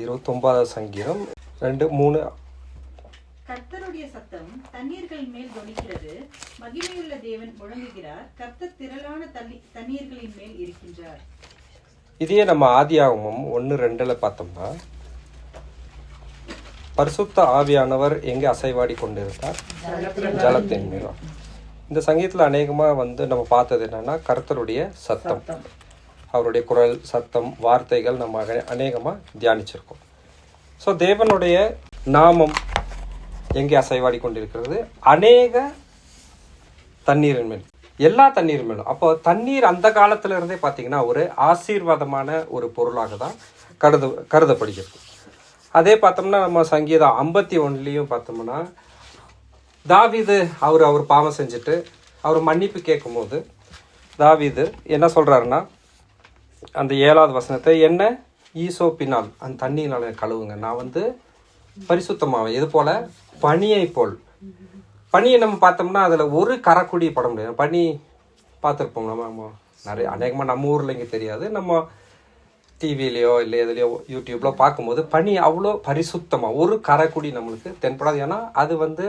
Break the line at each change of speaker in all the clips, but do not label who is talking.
இருபத்தொன்பதாவது சங்கீதம். ரெண்டு மூணு.
கர்த்தருடைய சத்தம் தண்ணீர்கள் மேல் தொனிக்கிறது மகிமையுள்ள தேவன் முழங்குகிறார். கர்த்தர் திரளான தண்ணி தண்ணீர்களின் மேல் இருக்கின்றார்.
இதையே நம்ம ஆதியாகமம் ஒன்று ரெண்டில் பார்த்தோம்னா பரிசுத்த ஆவியானவர் எங்கே அசைவாடி கொண்டிருந்தார்? ஜலத்தின் மேலும் இந்த சங்கீதத்தில் அநேகமாக வந்து நம்ம பார்த்தது என்னன்னா கர்த்தருடைய சத்தம். அவருடைய குரல் சத்தம் வார்த்தைகள் நம்ம அநேகமாக தியானிச்சிருக்கோம். ஸோ தேவனுடைய நாமம் எங்கே அசைவாடி கொண்டிருக்கிறது? அநேக தண்ணீரின் மேல். எல்லா தண்ணீர் மேலும். அப்போ தண்ணீர் அந்த காலத்துல இருந்தே பார்த்தீங்கன்னா ஒரு ஆசீர்வாதமான ஒரு பொருளாக தான் கருது கருதப்படுகிறது. அதே பார்த்தோம்னா நம்ம சங்கீதம் ஐம்பத்தி ஒன்றுலேயும் பார்த்தோம்னா தாவிது அவர் அவர் பாவம் செஞ்சுட்டு அவர் மன்னிப்பு கேட்கும்போது தாவிது என்ன சொல்கிறாருன்னா அந்த ஏழாவது வசனத்தை என்ன? ஈசோப்பினால். அந்த தண்ணியினால் கழுவுங்க. நான் வந்து பரிசுத்தமாவேன். இது போல பனியை போல். பனியை நம்ம பார்த்தோம்னா அதில் ஒரு கரக்குடி பட முடியாது. பனி பார்த்துருப்போம். நம்ம நிறைய அநேகமாக நம்ம ஊரில் இங்கே தெரியாது. நம்ம டிவிலேயோ இல்லை எதுலையோ யூடியூப்ல பார்க்கும்போது பனி அவ்வளோ பரிசுத்தமாக ஒரு கரைக்குடி நம்மளுக்கு தென்படாது. ஏன்னா அது வந்து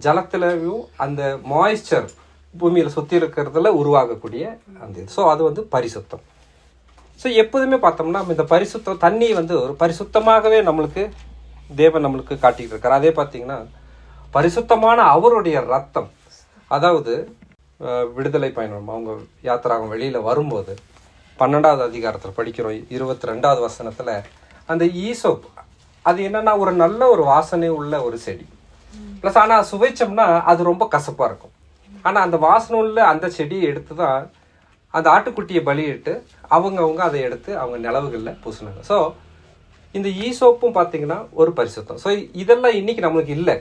ஜலத்துலயும் அந்த மாய்ஸ்சர் பூமியில் சுற்றி இருக்கிறதுல உருவாகக்கூடிய அந்த இது. ஸோ அது வந்து பரிசுத்தம். ஸோ எப்போதுமே பார்த்தோம்னா நம்ம இந்த பரிசுத்தம் தண்ணி வந்து ஒரு பரிசுத்தமாகவே நம்மளுக்கு தேவன் நம்மளுக்கு காட்டிகிட்டு இருக்கார். அதே பார்த்தீங்கன்னா பரிசுத்தமான அவருடைய ரத்தம். அதாவது விடுதலை பயணம். அவங்க யாத்திராகம் வெளியில் வரும்போது பன்னெண்டாவது அதிகாரத்தில் படிக்கிறோம் இருபத்தி ரெண்டாவது வசனத்தில் அந்த ஈசோப் அது என்னன்னா ஒரு நல்ல ஒரு வாசனை உள்ள ஒரு செடி. ப்ளஸ் ஆனால் சுவைச்சோம்னா அது ரொம்ப கசப்பாக இருக்கும். ஆனால் அந்த வாசனை உள்ள அந்த செடியை எடுத்து தான் அந்த ஆட்டுக்குட்டியை பலியிட்டு அவங்கவுங்க அதை எடுத்து அவங்க நிலவுகளில் பூசினாங்க. ஸோ இந்த ஈசோப்பும் பார்த்தீங்கன்னா ஒரு பரிசுத்தம். ஸோ இதெல்லாம் இன்னைக்கு நம்மளுக்கு இல்லை.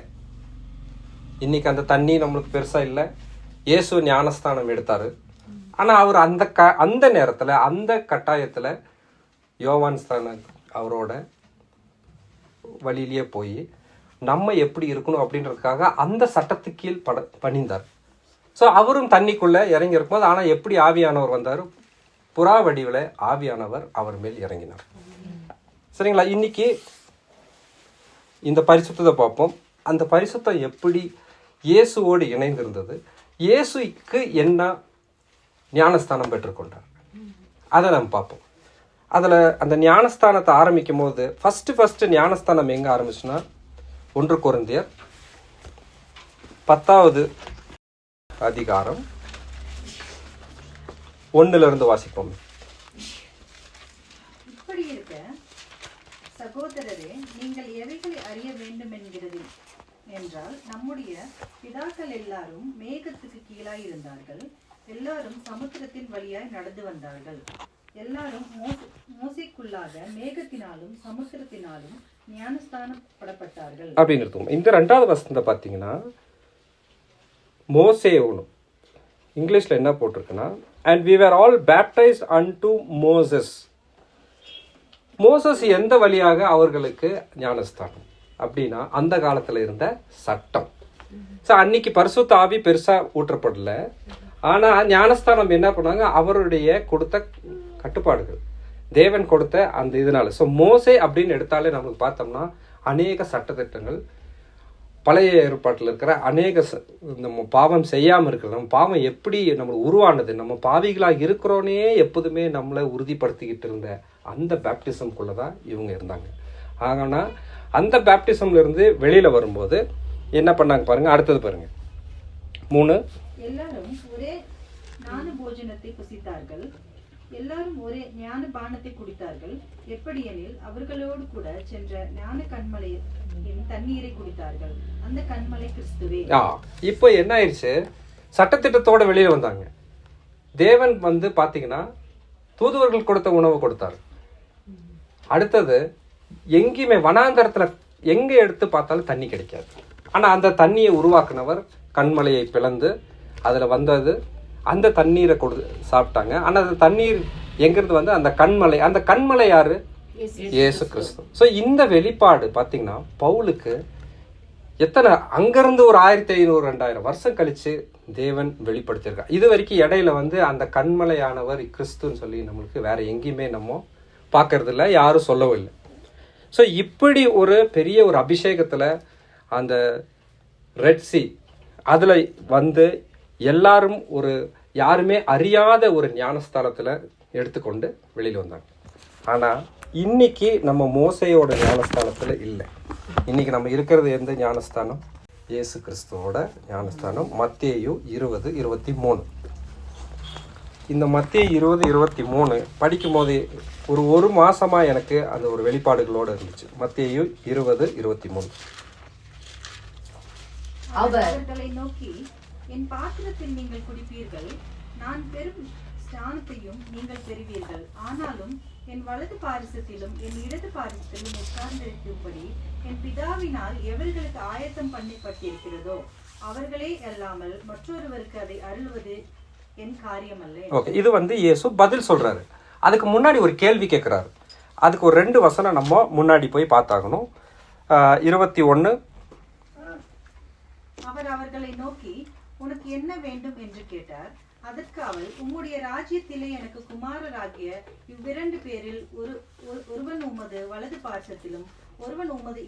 இன்னைக்கு அந்த தண்ணி நம்மளுக்கு பெருசாக இல்லை. இயேசு ஞானஸ்தானம் எடுத்தார். ஆனால் அவர் அந்த க அந்த நேரத்தில் அந்த கட்டாயத்தில் யோவான் ஸ்தான அவரோட வழியிலேயே போய் நம்ம எப்படி இருக்கணும் அப்படின்றதுக்காக அந்த சட்டத்துக்கு கீழ் பட பணிந்தார். ஸோ அவரும் தண்ணிக்குள்ளே இறங்கி இருக்கும்போது ஆனால் எப்படி ஆவியானவர் வந்தார்? புறா வடிவில் ஆவியானவர் அவர் மேல் இறங்கினார். சரிங்களா? இன்னைக்கு இந்த பரிசுத்தத்தை பார்ப்போம். அந்த பரிசுத்தம் எப்படி இயேசுவோடு இணைந்திருந்தது? இயேசுக்கு என்ன ஞானஸ்தானம் பெற்றுக்கொண்டார் அதை நம்ம பார்ப்போம். அதில் அந்த ஞானஸ்தானத்தை ஆரம்பிக்கும் போது ஃபஸ்ட்டு ஃபஸ்ட்டு ஞானஸ்தானம் எங்கே ஆரம்பிச்சுன்னா ஒன்று குருந்தியர் பத்தாவது அதிகாரம் ஒண்ணுல இருந்து வாசிப்போம்.
இப்படி இருக்க சகோதரரே நீங்கள் எவைகளை அறிய வேண்டும் என்கிறது என்றால் நம்முடைய பிதாக்கள் எல்லாரும் மேகத்துக்கு கீழாய் இருந்தார்கள் எல்லாரும் சமுத்திரத்தின் வழியாய் நடந்து வந்தார்கள். எல்லாரும் மோச- மோசைக்குள்ளாக மேகத்தினாலும் சமுத்திரத்தினாலும் ஞானஸ்தானப்படப்பட்டார்கள்.
அப்படின்னு இந்த ரெண்டாவது வசனத்தை பார்த்தீங்கன்னா மோசேவனும் இங்கிலீஷில் என்ன போட்டிருக்குன்னா and we were all baptised unto Moses Moses எந்த வழியாக அவர்களுக்கு ஞானஸ்தானம்? அப்படின்னா அந்த காலத்தில் இருந்த சட்டம். ஸோ அன்னைக்கு பரிசுத்த ஆவி பெருசாக ஊற்றப்படல. ஆனால் ஞானஸ்தானம் என்ன பண்ணாங்க? அவருடைய கொடுத்த கட்டுப்பாடுகள். தேவன் கொடுத்த அந்த இதனால. ஸோ மோசே அப்படின்னு எடுத்தாலே நம்மளுக்கு பார்த்தோம்னா அநேக சட்டத்திட்டங்கள் பழைய ஏற்பாட்டில் இருக்கிற அநேக ச- நம்ம பாவம் செய்யாமல் இருக்கிறது நம்ம பாவம் எப்படி நம்மளுக்கு உருவானது நம்ம பாவிகளாக இருக்கிறோனே எப்போதுமே நம்மளை உறுதிப்படுத்திக்கிட்டு இருந்த அந்த பேப்டிசம்குள்ளே தான் இவங்க இருந்தாங்க. ஆகனா அந்த பேப்டிசம்லேருந்து வெளியில் வரும்போது என்ன பண்ணாங்க பாருங்க அடுத்தது பாருங்க. மூணு.
எல்லாரும் ஒரே ஞான போஜனத்தை புசித்தார்கள். எல்லாரும் ஒரே ஞான பானத்தை குடித்தார்கள். எப்படியெனில் அவர்களோடு கூட சென்ற ஞான கண்மலையின் தண்ணீரை குடித்தார்கள். அந்த கண்மலை கிறிஸ்துவே.
ஆ இப்போ என்ன ஆயிடுச்சு? சட்டத்திட்டத்தோட வெளியே வந்தாங்க. தேவன் வந்து பார்த்தீங்கன்னா தூதுவர்கள் கொடுத்த உணவு கொடுத்தார். அடுத்தது எங்கேயுமே வனாந்தரத்தில் எங்கே எடுத்து பார்த்தாலும் தண்ணி கிடைக்காது. ஆனால் அந்த தண்ணியை உருவாக்குனவர் கண்மலையை பிளந்து அதில் வந்தது அந்த தண்ணீரை கொடு சாப்பிட்டாங்க. ஆனால் அந்த தண்ணீர் எங்கிறது வந்து அந்த கண்மலை அந்த கண்மலை யாரு? இயேசு கிறிஸ்து. ஸோ இந்த வெளிப்பாடு பார்த்தீங்கன்னா பவுலுக்கு எத்தனை அங்கிருந்து ஒரு ஆயிரத்தி ஐநூறு ரெண்டாயிரம் வருஷம் கழிச்சு தேவன் வெளிப்படுத்தியிருக்கார். இது வரைக்கும் இடையில வந்து அந்த கண்மலையானவர் கிறிஸ்துன்னு சொல்லி நம்மளுக்கு வேற எங்கேயுமே நம்ம பார்க்கறது இல்ல யாரும் சொல்லவும் இல்லை. ஸோ இப்படி ஒரு பெரிய ஒரு அபிஷேகத்தில் அந்த ரெட் சி அதில் வந்து எல்லாரும் ஒரு யாருமே அறியாத ஒரு ஞானஸ்தானத்தில் எடுத்துக்கொண்டு வெளியில் வந்தாங்க. ஆனால் இன்னைக்கு நம்ம மோசையோட ஞானஸ்தானத்தில் இல்லை. இன்னைக்கு நம்ம இருக்கிறது எந்த ஞானஸ்தானம்? இயேசு கிறிஸ்துவோட ஞானஸ்தானம். மத்தேயு இருபது இருபத்தி மூணு இந்த மத்திய இருபது இருபத்தி மூணு படிக்கும்போது ஒரு ஒரு மாசமா எனக்கு அந்த ஒரு வெளிப்பாடுகளோட இருந்துச்சு. மத்திய இருபது இருபத்தி மூணு
அவர் அவர்களை நோக்கி என் பாத்திரத்தில் நீங்கள் குடிப்பீர்கள். நான் பெரும் ஸ்நானத்தையும் நீங்கள் பெறுவீர்கள். ஆனாலும் என் வலது பாரிசத்திலும் என் இடது பாரிசத்திலும் உட்கார்ந்திருக்கும்படி என் பிதாவினால் எவர்களுக்கு ஆயத்தம் பண்ணப்பட்டிருக்கிறதோ அவர்களே அல்லாமல் மற்றொருவருக்கு அதை அருள்வது என் காரியமல்ல
ஓகே இது வந்து இயேசு பதில் சொல்றாரு. அதுக்கு முன்னாடி ஒரு கேள்வி கேட்குறாரு அதுக்கு ஒரு ரெண்டு வசனம் நம்ம முன்னாடி போய் பார்த்தாகணும். இருபத்தி ஒன்று
அவர் அவர்களை நோக்கி உனக்கு என்ன வேண்டும்? என்று கேட்டார். அதற்கு அவள் உம்முடைய ராஜ்யத்திலே எனக்கு குமாரராகிய இவ்விரண்டு பேரில் ஒரு ஒருவன் உமது வலது பார்சத்திலும் ஒருவன் உமது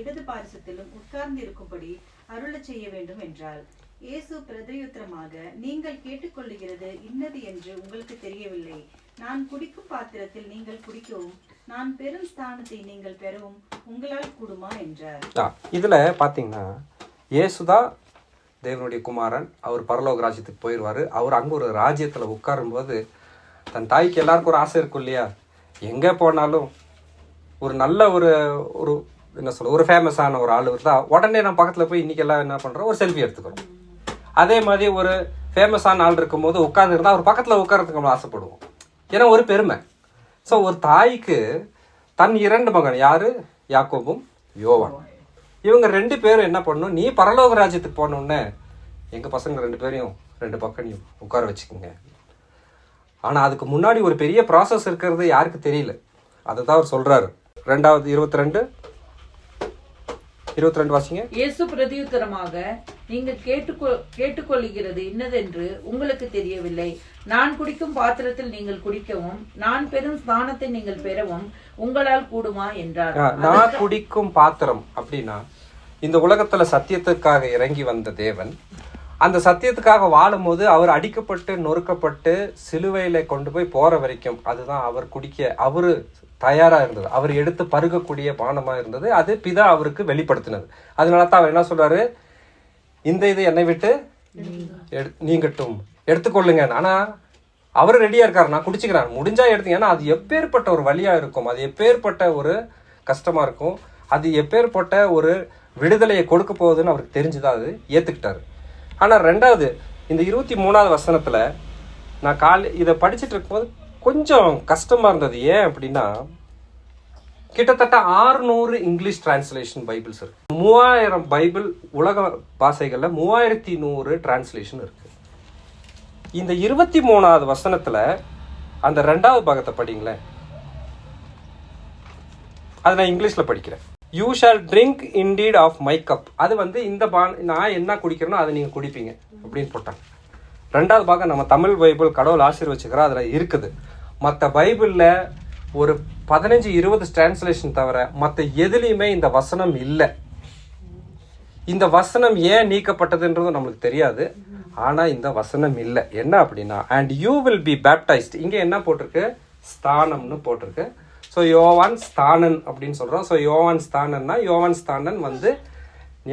இடது பார்சத்திலும் உட்கார்ந்து இருக்கும்படி அருளச் செய்ய வேண்டும் என்றாள். இயேசு பிரதியுத்தரமாக நீங்கள் கேட்டுக்கொள்ளுகிறது இன்னது என்று உங்களுக்கு தெரியவில்லை. நான் குடிக்கும் பாத்திரத்தில் நீங்கள் குடிக்கவும் நான் பெரும் ஸ்தானத்தை நீங்கள் பெறவும் உங்களால் கூடுமா என்றார்.
இதுல பாத்தீங்கன்னா இயேசுதான் தேவனுடைய குமாரன் அவர் பரலோக ராஜ்யத்துக்கு போயிடுவார் அவர் அங்கே ஒரு ராஜ்யத்தில் உட்காரும்போது தன் தாய்க்கு எல்லாருக்கும் ஒரு ஆசை இருக்கும் இல்லையா? எங்கே போனாலும் ஒரு நல்ல ஒரு ஒரு என்ன சொல்ல ஒரு ஃபேமஸான ஒரு ஆள் இருந்தால் உடனே நம்ம பக்கத்தில் போய் இன்றைக்கி எல்லாம் என்ன பண்ணுறோம் ஒரு செல்ஃபி எடுத்துக்கிறோம். அதே மாதிரி ஒரு ஃபேமஸான ஆள் இருக்கும்போது உட்காந்துருந்தா அவர் பக்கத்தில் உட்காரத்துக்கு நம்ம ஆசைப்படுவோம். ஏன்னா ஒரு பெருமை. ஸோ ஒரு தாய்க்கு தன் இரண்டு மகன் யார்? யாக்கோபும் யோவான். இவங்க ரெண்டு பேரும் என்ன பண்ணணும்? நீ பரலோக ராஜ்யத்துக்கு போனோடனே எங்க பசங்க ரெண்டு பேரையும் ரெண்டு பக்கம் நீ உட்கார வச்சுக்கோங்க. ஆனா அதுக்கு முன்னாடி ஒரு பெரிய ப்ராசஸ் இருக்கிறது யாருக்கு தெரியல. அதுதான் அவர் சொல்றாரு. ரெண்டாவது இருபத்தி ரெண்டு இருபத்தி ரெண்டு வாசிங்க.
இயேசு பிரதியுத்தரமாக நீங்கள் கேட்டுக்கொ கேட்டுக்கொள்ளுகிறது இன்னதென்று உங்களுக்கு தெரியவில்லை. நான் குடிக்கும் பாத்திரத்தில் நீங்கள் குடிக்கவும் நான் பெறும் ஸ்தானத்தை நீங்கள் பெறவும் உங்களால் கூடுமா? என்றார்.
நான் குடிக்கும் பாத்திரம் அப்படின்னா இந்த உலகத்தில் சத்தியத்துக்காக இறங்கி வந்த தேவன் அந்த சத்தியத்துக்காக வாழும்போது அவர் அடிக்கப்பட்டு நொறுக்கப்பட்டு சிலுவையில் கொண்டு போய் போகிற வரைக்கும் அதுதான் அவர் குடிக்க அவர் தயாராக இருந்தது. அவர் எடுத்து பருகக்கூடிய பானமாக இருந்தது. அது பிதா அவருக்கு வெளிப்படுத்தினது. அதனால தான் அவர் என்ன சொல்கிறாரு இந்த இது என்னை விட்டு எடு- நீங்கட்டும். எடுத்துக்கொள்ளுங்க. ஆனால் அவர் ரெடியாக இருக்கார். நான் குடிச்சுக்கிறேன். முடிஞ்சால் எடுத்தீங்க. ஏன்னா அது எப்பேற்பட்ட ஒரு வழியாக இருக்கும். அது எப்பேற்பட்ட ஒரு கஷ்டமாக இருக்கும். அது எப்பேற்பட்ட ஒரு விடுதலையை கொடுக்க போகுதுன்னு அவருக்கு தெரிஞ்சுதான் அது ஏற்றுக்கிட்டாரு ஆனால் ரெண்டாவது இந்த இருபத்தி மூணாவது வசனத்தில் நான் காலை இதை படிச்சுட்டு இருக்கும்போது கொஞ்சம் கஷ்டமாக இருந்தது. ஏன் அப்படின்னா கிட்டத்தட்ட 600 இங்கிலீஷ் டிரான்ஸ்லேஷன் பைபிள்ஸ் இருக்கு. மூவாயிரம் பைபிள் உலக பாசைகளில் மூவாயிரத்தி நூறு டிரான்ஸ்லேஷன் இருக்கு. இந்த இருபத்தி மூணாவது வசனத்தில் அந்த ரெண்டாவது பாகத்தை படிங்களேன். அதை நான் இங்கிலீஷில் படிக்கிறேன். You shall drink indeed of my cup அது வந்து இந்த பா நான் என்ன குடிக்கிறேனோ அதை நீங்கள் குடிப்பீங்க அப்படின்னு போட்டாங்க. ரெண்டாவது பாகம் நம்ம தமிழ் பைபிள் கடவுள் ஆசீர்வச்சுக்கிறோம் அதில் இருக்குது. மற்ற பைபிளில் ஒரு பதினஞ்சு இருபது டிரான்ஸ்லேஷன் தவிர மற்ற எதுலேயுமே இந்த வசனம் இல்லை. இந்த வசனம் ஏன் நீக்கப்பட்டதுன்றதும் நம்மளுக்கு தெரியாது. ஆனால் இந்த வசனம் இல்லை. என்ன அப்படின்னா and you will be baptised இங்கே என்ன போட்டிருக்கு? ஸ்தானம்னு போட்டிருக்கு. ஸோ யோவான் ஸ்தானன் அப்படின்னு சொல்கிறோம் ஸோ யோவான் ஸ்தானன்னா யோவான் ஸ்தானன் வந்து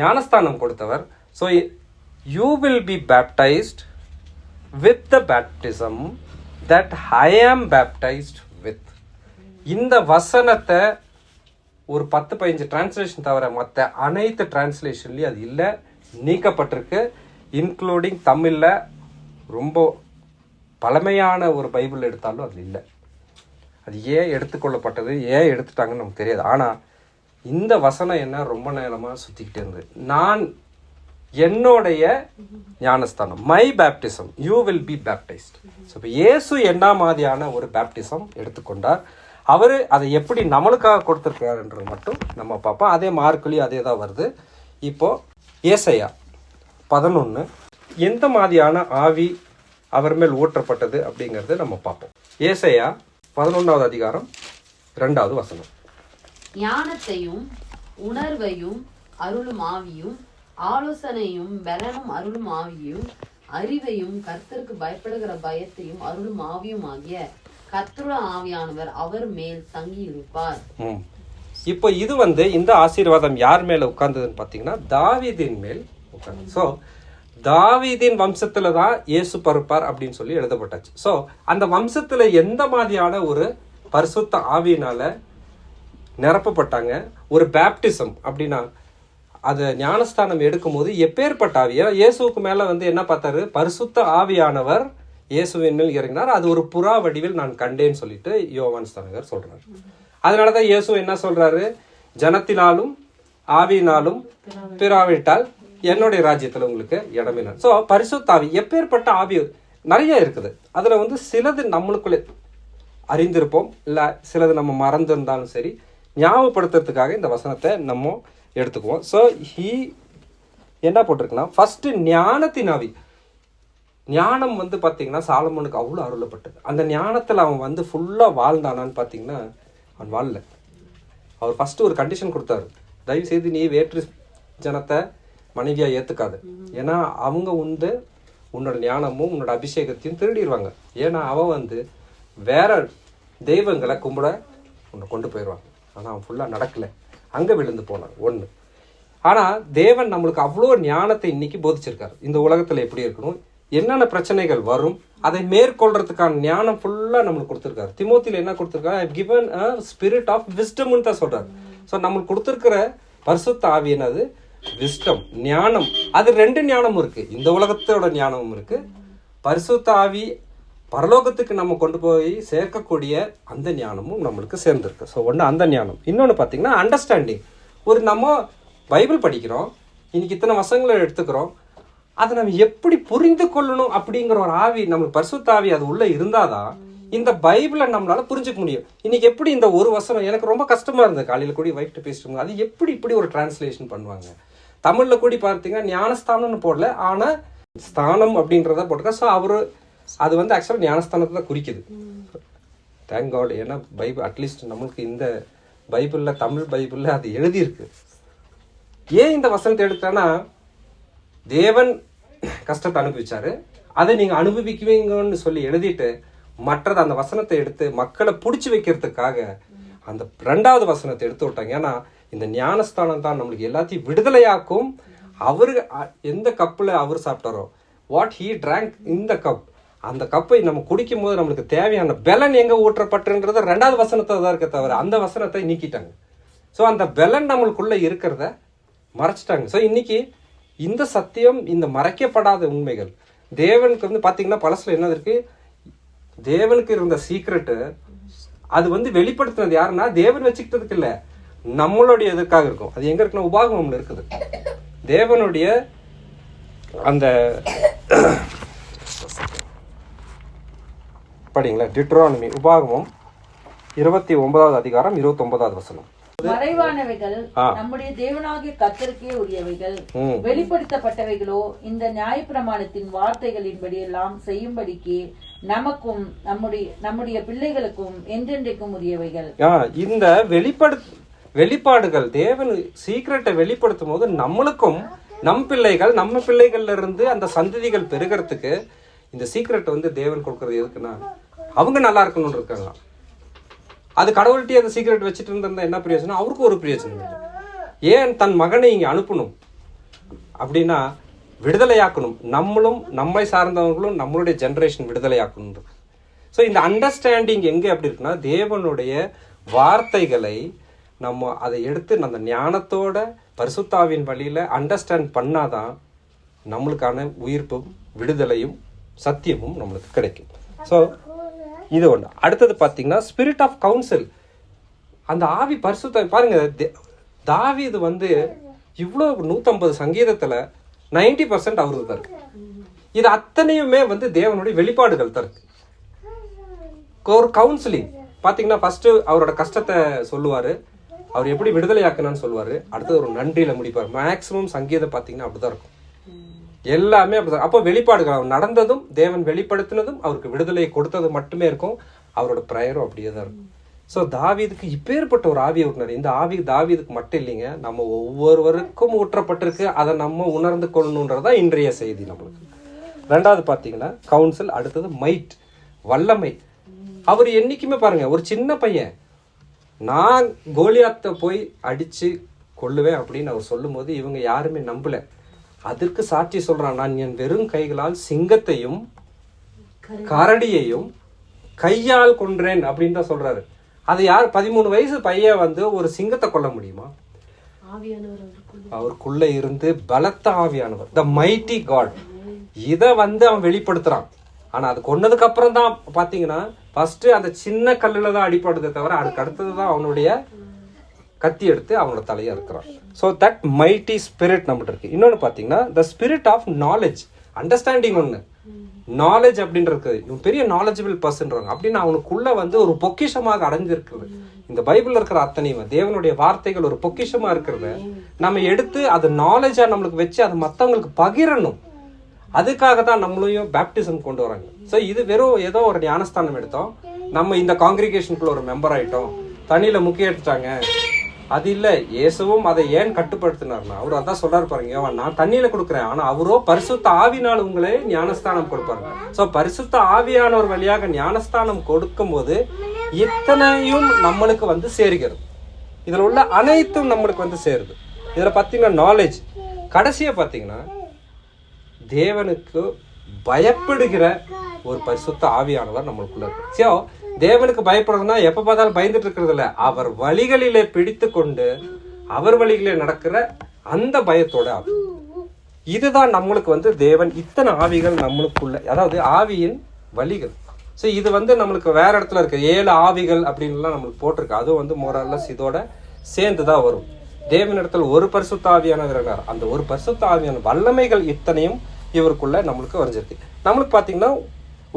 ஞானஸ்தானம் கொடுத்தவர். So you will be baptised with the baptism that I am baptised with இந்த வசனத்தை ஒரு பத்து பதினஞ்சு டிரான்ஸ்லேஷன் தவிர மற்ற அனைத்து டிரான்ஸ்லேஷன்லேயும் அது இல்லை நீக்கப்பட்டிருக்கு. இன்க்ளூடிங் தமிழில் ரொம்ப பழமையான ஒரு பைபிள் எடுத்தாலும் அது இல்லை. அது ஏன் எடுத்துக்கொள்ளப்பட்டது ஏன் எடுத்துட்டாங்கன்னு நமக்கு தெரியாது. ஆனால் இந்த வசனம் என்ன ரொம்ப நேரமாக சுற்றிக்கிட்டே இருந்தது. நான் என்னுடைய ஞானஸ்தானம் my baptism you will be baptised so இப்போ இயேசு என்ன மாதிரியான ஒரு பேப்டிசம் எடுத்துக்கொண்டார் அவர் அதை எப்படி நம்மளுக்காக கொடுத்துருக்காருன்றது மட்டும் நம்ம பார்ப்போம். அதே மார்க்குலேயும் அதே தான் வருது. இப்போ ஏசையா பதினொன்று எந்த மாதிரியான ஆவி அவர் மேல் ஊற்றப்பட்டது அப்படிங்கறத நம்ம பார்ப்போம். ஏசையா பதினொன்றாவது அதிகாரம் ரெண்டாவது வசனம்.
ஞானத்தையும் உணர்வையும் அருளும் ஆவியும் ஆலோசனையும் பலனும் அருளும் ஆவியும் அறிவையும் கர்த்தருக்கு பயப்படுகிற பயத்தையும் அருளும் ஆவியும் ஆகிய கர்த்தருட ஆவியானவர் அவர் மேல் தங்கி இருப்பார்.
இப்போ இது வந்து இந்த ஆசீர்வாதம் யார் மேல உட்கார்ந்ததுன்னு பார்த்தீங்கன்னா தாவீதின் மேல் உட்கார்ந்து ஸோ தாவீதின் வம்சத்தில் தான் இயேசு பருப்பார் அப்படின்னு சொல்லி எழுதப்பட்டாச்சு ஸோ அந்த வம்சத்துல எந்த மாதிரியான ஒரு பரிசுத்த ஆவியினால நிரப்பப்பட்டாங்க ஒரு பேப்டிசம் அப்படின்னா அதை ஞானஸ்தானம் எடுக்கும்போது எப்பேற்பட்ட ஆவி இயேசுக்கு இயேசுவுக்கு மேல வந்து என்ன பார்த்தாரு பரிசுத்த ஆவியானவர் இயேசுவின் மேல் இறங்கினார் அது ஒரு புறா வடிவில் நான் கண்டேன்னு சொல்லிட்டு யோவான் ஸ்தானகர் சொல்றாரு அதனாலதான் இயேசு என்ன சொல்றாரு ஜனத்தினாலும் ஆவியினாலும் பிறாவிட்டால் என்னுடைய ராஜ்யத்தில் உங்களுக்கு இடமில்லை ஸோ பரிசுத்த ஆவி எப்பேற்பட்ட ஆவி நிறைய இருக்குது. அதில் வந்து சிலது நம்மளுக்குள்ளே அறிந்திருப்போம். இல்லை சிலது நம்ம மறந்திருந்தாலும் சரி ஞாபகப்படுத்துறதுக்காக இந்த வசனத்தை நம்ம எடுத்துக்குவோம். ஸோ ஹீ என்ன போட்டிருக்குன்னா ஃபஸ்ட்டு ஞானத்தின் ஆவி. ஞானம் வந்து பார்த்தீங்கன்னா சாலமனுக்கு அவ்வளோ அருளப்பட்டது. அந்த ஞானத்தில் அவன் வந்து ஃபுல்லாக வாழ்ந்தானான்னு பார்த்தீங்கன்னா அவன் வாழல. அவர் ஃபஸ்ட்டு ஒரு கண்டிஷன் கொடுத்தாரு. தயவு செய்து நீ வேற்று ஜனத்தை மனைவியா ஏத்துக்காத. ஏன்னா அவங்க வந்து உன்னோட ஞானமும் உன்னோட அபிஷேகத்தையும் திருடிடுவாங்க. ஏன்னா அவன் வந்து வேற தெய்வங்களை கும்பிட உன்னை கொண்டு போயிடுவாங்க. ஆனா அவன் ஃபுல்லா நடக்கல. அங்க விழுந்து போனான் ஒண்ணு. ஆனா தேவன் நம்மளுக்கு அவ்வளோ ஞானத்தை இன்னைக்கு போதிச்சிருக்காரு. இந்த உலகத்துல எப்படி இருக்கணும் என்னென்ன பிரச்சனைகள் வரும் அதை மேற்கொள்றதுக்கான ஞானம் ஃபுல்லா நம்மளுக்கு கொடுத்துருக்காரு. திமோத்தில என்ன கொடுத்துருக்காரு? கிவன் அ ஸ்பிரிட் ஆஃப் விஸ்டம்னு தான் சொல்றாரு. ஸோ நம்மளுக்கு கொடுத்துருக்கிற பரிசுத்த ஆவி என்னது? விஸ்டம் ஞானம். அது ரெண்டு ஞானமும் இருக்குது இந்த உலகத்தோட ஞானமும் இருக்குது பரிசுத்த ஆவி பரலோகத்துக்கு நம்ம கொண்டு போய் சேர்க்கக்கூடிய அந்த ஞானமும் நம்மளுக்கு சேர்ந்துருக்கு. ஸோ ஒன்று அந்த ஞானம். இன்னொன்று பார்த்தீங்கன்னா அண்டர்ஸ்டாண்டிங் ஒரு நம்ம பைபிள் படிக்கிறோம். இன்றைக்கி இத்தனை வசங்களை எடுத்துக்கிறோம். அதை நம்ம எப்படி புரிந்து கொள்ளணும் அப்படிங்கிற ஒரு ஆவி நம்மளுக்கு பரிசுத்தாவி அது உள்ளே இருந்தால் தான் இந்த பைபிளை நம்மளால புரிஞ்சுக்க முடியும். இன்னைக்கு எப்படி இந்த ஒரு வசனம் எனக்கு ரொம்ப கஷ்டமாக இருந்தது. காலையில் கூடி வைஃப்ட்டு பேசிட்டு அது எப்படி இப்படி ஒரு டிரான்ஸ்லேஷன் பண்ணுவாங்க? தமிழில் கூடி பார்த்தீங்கன்னா ஞானஸ்தானம்னு போடல. ஆனால் ஸ்தானம் அப்படின்றத போட்டிருக்கா ஸோ அவர் அது வந்து ஆக்சுவலாக ஞானஸ்தானத்தை தான் குறிக்குது. தேங்க் காட் ஏன்னா பைபிள் அட்லீஸ்ட் நம்மளுக்கு இந்த பைபிளில் தமிழ் பைபிளில் அது எழுதியிருக்கு. ஏன் இந்த வசனத்தை எடுத்தேன்னா தேவன் கஷ்டத்தை அனுபவிச்சாரு. அதை நீங்கள் அனுபவிக்குவீங்கன்னு சொல்லி எழுதிட்டு மற்றது அந்த வசனத்தை எடுத்து மக்களை பிடிச்சி வைக்கிறதுக்காக அந்த ரெண்டாவது வசனத்தை எடுத்து விட்டாங்க. ஏன்னா இந்த ஞானஸ்தானம் தான் நம்மளுக்கு எல்லாத்தையும் விடுதலையாக்கும். அவரு எந்த கப்பில் அவர் சாப்பிட்டாரோ வாட் ஹீ ட்ராங்க் இந்த கப் அந்த கப்பை நம்ம குடிக்கும் போது நம்மளுக்கு தேவையான பலன் எங்கே ஊற்றப்பட்டுன்றது ரெண்டாவது வசனத்தை தான் இருக்க தவிர அந்த வசனத்தை நீக்கிட்டாங்க. ஸோ அந்த பலன் நம்மளுக்குள்ளே இருக்கிறத மறைச்சிட்டாங்க. ஸோ இன்னைக்கு இந்த சத்தியம் இந்த மறைக்கப்படாத உண்மைகள் தேவனுக்கு வந்து பார்த்தீங்கன்னா பழசில் என்ன இருக்குது தேவனுக்கு இருந்த சீக்ரெட்டு அது வந்து வெளிப்படுத்தினது யாருன்னா தேவன் வச்சுக்கிட்டதுக்கு இல்லை. நம்மளுடைய எதற்காக இருக்கும்? அது எங்க இருக்குன்னா உபாகமம்ல இருக்குது. தேவனுடைய அந்த படிங்களா டிட்ரானமி உபாகமம் இருபத்தி ஒன்பதாவது அதிகாரம் இருபத்தி ஒன்பதாவது வசனம்.
மறைவானவைகள். நம்முடைய தேவனாகிய கத்தருக்கே உரியவைகள். வெளிப்படுத்தப்பட்டவைகளோ இந்த நியாயப்பிரமாணத்தின் வார்த்தைகளின்படி எல்லாம் செய்யும்படிக்கு நமக்கும் நம்முடைய நம்முடைய பிள்ளைகளுக்கும் என்றென்றைக்கும் உரியவைகள்.
இந்த வெளிப்படு வெளிப்பாடுகள் தேவன் சீக்கிரட்டை வெளிப்படுத்தும் போது நம்மளுக்கும் நம் பிள்ளைகள் நம்ம பிள்ளைகள்ல இருந்து அந்த சந்ததிகள் பெருகிறதுக்கு இந்த சீக்கிரட் வந்து தேவன் கொடுக்கறது எதுக்குன்னா அவங்க நல்லா இருக்கணும்னு இருக்கலாம் அது கடவுள்கிட்டயே அந்த சீக்கிரட் வச்சுட்டு இருந்தா என்ன பிரயோஜனம்? அவருக்கு ஒரு பிரயோஜனம் இல்லை. ஏன் தன் மகனை இங்கே அனுப்பணும்? அப்படின்னா விடுதலையாக்கணும். நம்மளும் நம்மை சார்ந்தவர்களும் நம்மளுடைய ஜென்ரேஷன் விடுதலையாக்கணும் ஸோ இந்த அண்டர்ஸ்டாண்டிங் எங்கே எப்படி இருக்குன்னா தேவனுடைய வார்த்தைகளை நம்ம அதை எடுத்து அந்த ஞானத்தோட பரிசுத்தாவின் வழியில் அண்டர்ஸ்டாண்ட் பண்ணாதான் நம்மளுக்கான உயிர்ப்பும் விடுதலையும் சத்தியமும் நம்மளுக்கு கிடைக்கும். ஸோ இது ஒன்று அடுத்தது பார்த்தீங்கன்னா ஸ்பிரிட் ஆஃப் கவுன்சில் அந்த ஆவி பரிசுத்த பாருங்க தே- இது வந்து இவ்வளோ நூற்றம்பது சங்கீதத்தில் நைன்டி பர்சன்ட் அவருக்கு தான் இது அத்தனையுமே வந்து தேவனுடைய வெளிப்பாடுகள் தான் ஒரு கவுன்சிலிங் பார்த்தீங்கன்னா ஃபஸ்ட்டு அவரோட கஷ்டத்தை சொல்லுவார். அவர் எப்படி விடுதலையாக்கணும்னு சொல்லுவார். அடுத்தது ஒரு நன்றியில் முடிப்பார். மேக்ஸிமம் சங்கீதம் பார்த்தீங்கன்னா அப்படிதான் இருக்கும். எல்லாமே அப்படிதான் அப்போ வெளிப்பாடுகள் அவர் நடந்ததும் தேவன் வெளிப்படுத்தினதும் அவருக்கு விடுதலையை கொடுத்தது மட்டுமே இருக்கும். அவரோட ப்ரேயரும் அப்படியே தான் இருக்கும். ஸோ தாவீதுக்கு இப்பேற்பட்ட ஒரு ஆவி ஊட்டினார். இந்த ஆவி தாவீதுக்கு மட்டும் இல்லைங்க. நம்ம ஒவ்வொருவருக்கும் ஊற்றப்பட்டிருக்கு. அதை நம்ம உணர்ந்து கொள்ளணுன்றது தான் இன்றைய செய்தி நம்மளுக்கு. ரெண்டாவது பார்த்தீங்கன்னா கவுன்சில் அடுத்தது மைட் வல்லமை. அவர் என்னைக்குமே பாருங்க ஒரு சின்ன பையன் நான் கோலியாத்தை போய் அடிச்சு கொள்ளுவேன் அப்படின்னு அவர் சொல்லும்போது இவங்க யாருமே நம்பல. அதற்கு சாட்சி சொல்றான். நான் என் வெறும் கைகளால் சிங்கத்தையும் கரடியையும் கையால் கொன்றேன் அப்படின்னு தான் சொல்றாரு. அது யார்? பதிமூணு வயசு பையன் வந்து ஒரு சிங்கத்தை கொல்ல முடியுமா?
அவருக்குள்ள.
இருந்து பலத்த ஆவியானவர். த மைட்டி காட் இத வந்து அவன் வெளிப்படுத்துறான். ஆனா அது கொன்னதுக்கு அப்புறம் தான் பாத்தீங்கன்னா ஃபஸ்ட்டு அந்த சின்ன கல்லில் தான் அடிப்படுதே தவிர அதுக்கு அடுத்தது தான் அவனுடைய கத்தி எடுத்து அவனோட தலையை இருக்கிறான் ஸோ தட் மைட்டி ஸ்பிரிட் நம்மகிட்ட இருக்கு. இன்னொன்று பார்த்தீங்கன்னா the spirit of knowledge understanding ஒன்று நாலேஜ் அப்படின்றது இவன் பெரிய நாலேஜபிள் பர்சன்றாங்க அப்படின்னு அவனுக்குள்ள வந்து ஒரு பொக்கிஷமாக அடைஞ்சிருக்குது இந்த பைபிளில் இருக்கிற அத்தனையும் தேவனுடைய வார்த்தைகள் ஒரு பொக்கிஷமா இருக்கிறத நம்ம எடுத்து அது நாலேஜா நம்மளுக்கு வச்சு அது மற்றவங்களுக்கு பகிரணும். அதுக்காக தான் நம்மளையும் பேப்டிசம் கொண்டு வராங்க. ஸோ இது வெறும் ஏதோ ஒரு ஞானஸ்தானம் எடுத்தோம். நம்ம இந்த காங்கிரிகேஷனுக்குள்ள ஒரு மெம்பர் ஆயிட்டோம். தண்ணியில் முக்கிய எடுத்துட்டாங்க. அது இல்லை இயேசுவும் அதை ஏன் கட்டுப்படுத்தினார்னா அவர் அதான் சொல்றாரு பாருங்க நான் தண்ணியில கொடுக்குறேன் ஆனா அவரோ பரிசுத்த ஆவினால் உங்களே ஞானஸ்தானம் கொடுப்பாருங்க. ஸோ பரிசுத்த ஆவியானவர் வழியாக ஞானஸ்தானம் கொடுக்கும்போது இத்தனையும் நம்மளுக்கு வந்து சேருகிறது. இதில் உள்ள அனைத்தும் நம்மளுக்கு வந்து சேருது. இதில் பார்த்தீங்கன்னா நாலேஜ் கடைசியை பார்த்தீங்கன்னா தேவனுக்கு பயப்படுகிற ஒரு பரிசுத்த ஆவியானவர் நம்மளுக்குள்ள இருக்கு. சோ தேவனுக்கு பயப்படுறதுனா எப்ப பார்த்தாலும் பயந்துட்டு இருக்கிறது இல்லை. அவர் வழிகளிலே பிடித்து கொண்டு அவர் வழிகளில் நடக்கிற அந்த பயத்தோட ஆவி. இதுதான் நம்மளுக்கு வந்து தேவன் இத்தனை ஆவிகள் நம்மளுக்குள்ள அதாவது ஆவியின் வழிகள். ஸோ இது வந்து நம்மளுக்கு வேற இடத்துல இருக்கு. ஏழு ஆவிகள் அப்படின்லாம் நம்மளுக்கு போட்டிருக்கு. அதுவும் வந்து மோரல்லஸ் இதோட சேர்ந்து தான் வரும். தேவன் ஒரு பரிசுத்த ஆவியானவர் அந்த ஒரு பரிசுத்த ஆவியான வல்லமைகள் இத்தனையும் இவருக்குள்ள நம்மளுக்கு வரைஞ்சிருக்கு. நம்மளுக்கு பார்த்தீங்கன்னா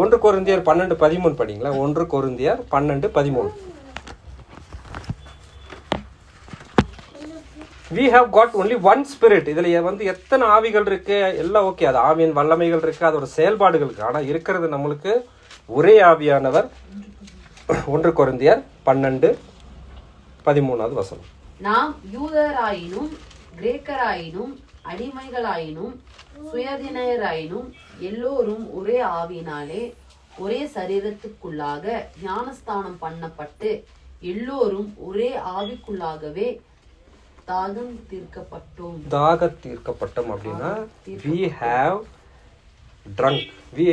ஒன்று கொருந்தியார் பன்னெண்டு பதிமூணு படிங்களா ஒன்று கொருந்தியார் பன்னெண்டு பதிமூணு. We have got only one spirit இதில் வந்து எத்தனை ஆவிகள் இருக்கு? எல்லாம் ஓகே அது ஆவியின் வல்லமைகள் இருக்கு. அதோட செயல்பாடுகள் இருக்கு. ஆனால் இருக்கிறது நம்மளுக்கு ஒரே ஆவியானவர் ஒன்று கொருந்தியர் பன்னெண்டு பதிமூணாவது வசனம்.
நாம் யூதராயினும் கிரேக்கராயினும் அடிமைகளாயினும் சுயதினையராயினும் எல்லோரும் ஒரே ஆவியினாலே ஒரே சரீரத்துக்குள்ளாக ஞானஸ்தானம் பண்ணப்பட்டு எல்லோரும் ஒரே ஆவிக்குள்ளாகவே தாகம் தீர்க்கப்பட்டோம்.
தாக தீர்க்கப்பட்டோம் அப்படின்னா we have drunk we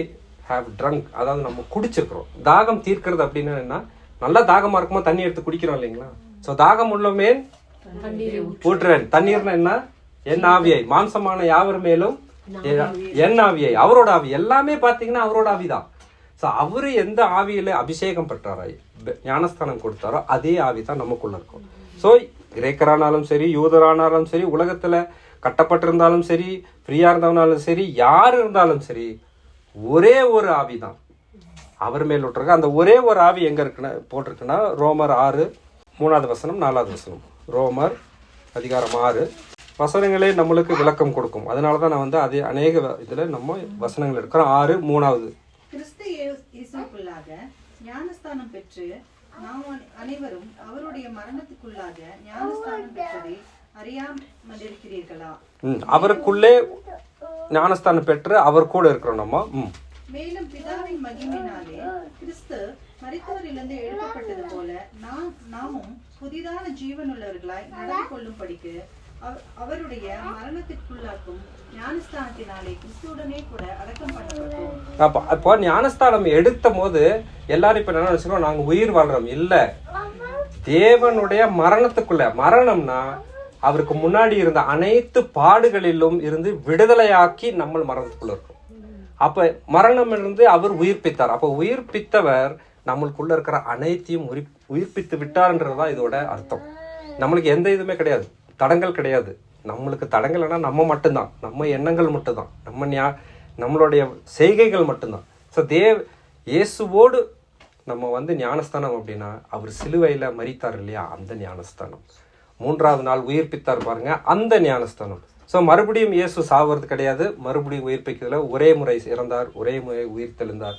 have drunk அதாவது நம்ம குடிச்சிருக்கிறோம். தாகம் தீர்க்கிறது அப்படின்னா என்ன? நல்லா தாகமா இருக்குமா? தண்ணி எடுத்து குடிக்கிறோம் இல்லைங்களா? ஸோ தாகம் உள்ளமே ஊற்றுறேன் தண்ணீர்னா என்ன? என் ஆவியை. மாம்சமான யாவர் மேலும் என் ஆவியை அவரோட ஆவி எல்லாமே பாத்தீங்கன்னா அவரோட ஆவிதான். ஸோ அவரு எந்த ஆவியில அபிஷேகம் பெற்றாரோ ஞானஸ்தானம் கொடுத்தாரோ அதே ஆவி தான் நமக்குள்ள இருக்கும். ஸோ கிரேக்கரானாலும் சரி யூதரானாலும் சரி உலகத்துல கட்டப்பட்டிருந்தாலும் சரி ஃப்ரீயா இருந்தவனாலும் சரி யார் இருந்தாலும் சரி ஒரே ஒரு ஆவி தான் அவர் மேல் விட்டுருக்கு அந்த ஒரே ஒரு ஆவி எங்க இருக்குன்னா போட்டிருக்குன்னா ரோமர் ஆறு மூணாவது வசனம் நாலாவது வசனம். ரோமர் அதிகாரம் ஆறு. வசனங்களே நம்மளுக்கு விளக்கம் கொடுக்கும். அதனால தான் நான் வந்து அதே அநேக இதுல நம்ம வசனங்கள் எடுக்கிறோம். ஆறு மூணாவது.
கிறிஸ்து ஞானஸ்தானம் பெற்று நாம் அனை- அனைவரும் அவருடைய மரணத்துக்குள்ளாக ஞானஸ்தானம் பெற்றதை அறியாமலிருக்கிறீர்களா
அவருக்குள்ளே ஞானஸ்தானம் பெற்று அவர் கூட இருக்கிறோம் நம்ம.
மேலும் பிதாவின் மகிமையினாலே கிறிஸ்து மரித்தவரிலிருந்து எழுப்பப்பட்டது போல நாம் நாமும் புதிதான ஜீவனுள்ளவர்களாய் நடந்து கொள்ளும்படிக்கு அவருடைய மரணத்திற்குள்ளாக்கும் ஞானஸ்தானத்தினாலே கிறிஸ்துவுடனே கூட அடக்கம் பண்ணப்பட்டோம்.
அப்போ அப்போ ஞானஸ்தானம் எடுத்த போது எல்லாரும் இப்ப என்ன நினைச்சுக்கோம் நாங்க உயிர் வாழ்றோம். இல்ல. தேவனுடைய மரணத்துக்குள்ள மரணம்னா அவருக்கு முன்னாடி இருந்த அனைத்து பாடுகளிலும் இருந்து விடுதலையாக்கி நம்ம மரணத்துக்குள்ள இருக்கும். அப்ப மரணம் இருந்து அவர் உயிர்ப்பித்தார். அப்ப உயிர்ப்பித்தவர் நம்மளுக்குள்ள இருக்கிற அனைத்தையும் உயிர் உயிர்ப்பித்து விட்டார்ன்றதுதான் இதோட அர்த்தம். நம்மளுக்கு எந்த இதுவுமே கிடையாது. தடங்கள் கிடையாது. நம்மளுக்கு தடங்கள்னா நம்ம மட்டும்தான். நம்ம எண்ணங்கள் மட்டும்தான். நம்ம ஞா நம்மளுடைய செய்கைகள் மட்டும்தான். ஸோ தேவ் இயேசுவோடு நம்ம வந்து ஞானஸ்தானம் அப்படின்னா அவர் சிலுவையில் மறித்தார் இல்லையா? அந்த ஞானஸ்தானம். மூன்றாவது நாள் உயிர்ப்பித்தார் பாருங்க அந்த ஞானஸ்தானம். ஸோ மறுபடியும் இயேசு சாவது கிடையாது. மறுபடியும் உயிர்ப்பிக்கிறதுல ஒரே முறை இறந்தார். ஒரே முறை உயிர் தெழுந்தார்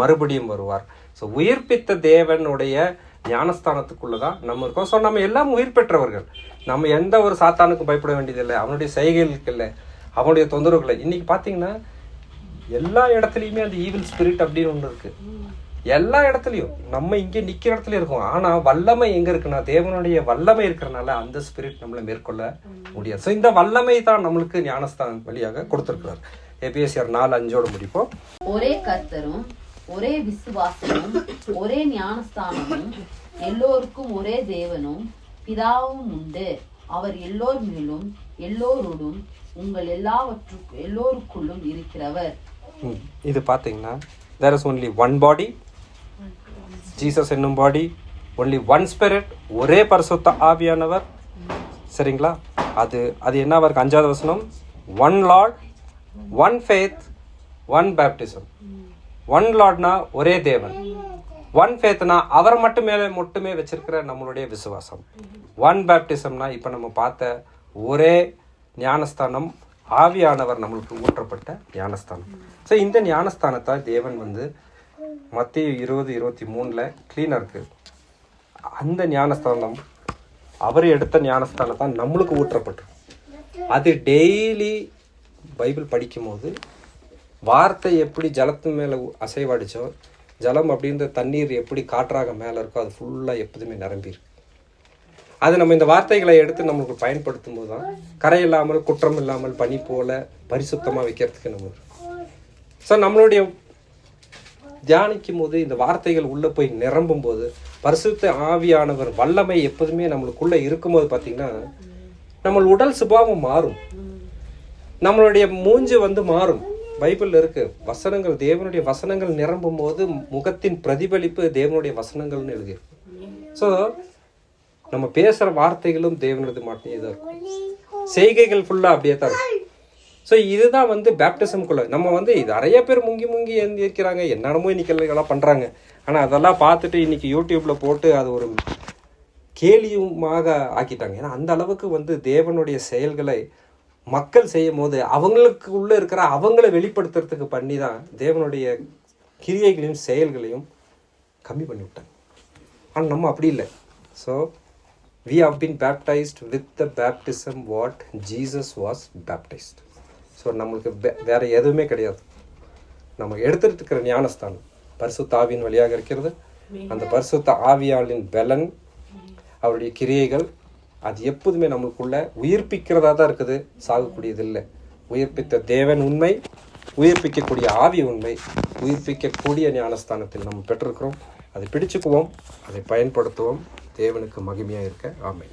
மறுபடியும் வருவார். ஸோ உயிர்ப்பித்த தேவனுடைய ஞானஸ்தானத்துக்குள்ளே தான் நம்ம இருக்கோம். ஸோ நம்ம எல்லாம் உயிர் பெற்றவர்கள். நம்ம எந்த ஒரு சாத்தானுக்கும் பயப்பட வேண்டியதில்லை. அவனுடைய செய்கைகளுக்கு இல்லை. அவனுடைய தொந்தரவுகளை இன்னைக்கு பார்த்தீங்கன்னா எல்லா இடத்துலையுமே அந்த ஈவில் ஸ்பிரிட் அப்படின்னு ஒன்று இருக்குது எல்லா இடத்துலையும். நம்ம இங்கே நிற்கிற இடத்துல இருக்கோம். ஆனால் வல்லமை எங்கே இருக்குன்னா தேவனுடைய வல்லமை இருக்கிறனால அந்த ஸ்பிரிட் நம்மளை மேற்கொள்ள முடியாது. ஸோ இந்த வல்லமை தான் நம்மளுக்கு ஞானஸ்தானம் வழியாக கொடுத்துருக்கிறார். ஏபிஎஸ்ஆர் நாலு அஞ்சோட முடிப்போம்.
ஒரே கர்த்தரும் ஒரே விசுவாசமும் ஒரே ஞானஸ்தானமும் எல்லோருக்கும் ஒரே தேவனும் பிதாவும் உண்டு. அவர் எல்லோர் மேலும் எல்லோரோடும் உங்கள் எல்லாவற்றுக்கும் எல்லோருக்குள்ளும் இருக்கிறவர்.
இது பார்த்தீங்கன்னா there is only one body Jesus என்னும் பாடி ஒன்லி ஒன் ஸ்பிரிட் ஒரே பரிசுத்த ஆவியானவர். சரிங்களா? அது அது என்ன? அவருக்கு அஞ்சாவது வசனம். One lord one faith one baptism one லார்ட்னா ஒரே தேவன். ஒன் ஃபேத்னா அவர் மட்டும் மேலே மட்டுமே வச்சிருக்கிற நம்மளுடைய விசுவாசம். ஒன் பேப்டிசம்னா இப்போ நம்ம பார்த்த ஒரே ஞானஸ்தானம் ஆவியானவர் நம்மளுக்கு ஊற்றப்பட்ட ஞானஸ்தானம். ஸோ இந்த ஞானஸ்தானத்தை தேவன் வந்து மத்திய இருபது இருபத்தி மூணில் க்ளீனாக இருக்குது அந்த ஞானஸ்தானம் அவர் எடுத்த ஞானஸ்தானம் தான் நம்மளுக்கு ஊற்றப்பட்டு அது டெய்லி பைபிள் படிக்கும்போது வார்த்தை எப்படி ஜலத்து மேலே அசைவாடிச்சோ ஜலம் அப்படின்ற தண்ணீர் எப்படி காற்றாக மேலே இருக்கோ அது ஃபுல்லாக எப்போதுமே நிரம்பியிருக்கு. அது நம்ம இந்த வார்த்தைகளை எடுத்து நம்மளுக்கு பயன்படுத்தும் போது தான் கரை இல்லாமல் குற்றம் இல்லாமல் பனி போல பரிசுத்தமாக வைக்கிறதுக்கு நம்ம ஸோ நம்மளுடைய தியானிக்கும் போது இந்த வார்த்தைகள் உள்ளே போய் நிரம்பும் போது பரிசுத்த ஆவியானவர் வல்லமை எப்போதுமே நம்மளுக்குள்ளே இருக்கும்போது பார்த்திங்கன்னா நம்ம உடல் சுபாவம் மாறும். நம்மளுடைய மூஞ்சு வந்து மாறும். பைபிளில் இருக்கு. வசனங்கள் தேவனுடைய வசனங்கள் நிரம்பும் போது முகத்தின் பிரதிபலிப்பு தேவனுடைய வசனங்கள்னு எழுதியிருக்கு ஸோ நம்ம பேசுகிற வார்த்தைகளும் தேவனது மட்டும் தான் இருக்கும். செய்கைகள் ஃபுல்லாக அப்படியே தான் இருக்கும். ஸோ இதுதான் வந்து பேப்டிசம்குள்ள நம்ம வந்து இது நிறைய பேர் முங்கி முங்கி இருக்கிறாங்க என்னென்னமோ இன்னைக்கு எல்லாம் பண்ணுறாங்க ஆனால் அதெல்லாம் பார்த்துட்டு இன்னைக்கு யூடியூப்பில் போட்டு அது ஒரு கேலியுமாக ஆக்கிட்டாங்க. ஏன்னா அந்த அளவுக்கு வந்து தேவனுடைய செயல்களை மக்கள் செய்யும் போது அவங்களுக்கு உள்ளே இருக்கிற அவங்கள வெளிப்படுத்துறதுக்கு பண்ணி தான் தேவனுடைய கிரியைகளையும் செயல்களையும் கம்மி பண்ணி விட்டாங்க. ஆனால் நம்ம அப்படி இல்லை. So we have been baptised with the baptism what Jesus was baptised so நம்மளுக்கு வே- எதுவுமே கிடையாது. நம்ம எடுத்துகிட்டு இருக்கிற ஞானஸ்தானம் பரிசுத்த ஆவியின் வழியாக இருக்கிறது. அந்த பரிசுத்த ஆவியாளின் பலன் அவருடைய கிரியைகள் அது எப்போதுமே நம்மளுக்குள்ள உயிர்ப்பிக்கிறதா தான் இருக்குது. சாகக்கூடியது இல்லை உயிர்ப்பித்த தேவன் உண்மை உயிர்ப்பிக்கக்கூடிய ஆவி உண்மை உயிர்ப்பிக்கக்கூடிய ஞானஸ்தானத்தில் நம்ம பெற்றிருக்கிறோம். அதை பிடிச்சுக்குவோம் அதை பயன்படுத்துவோம். தேவனுக்கு மகிமையாக இருக்க. ஆமை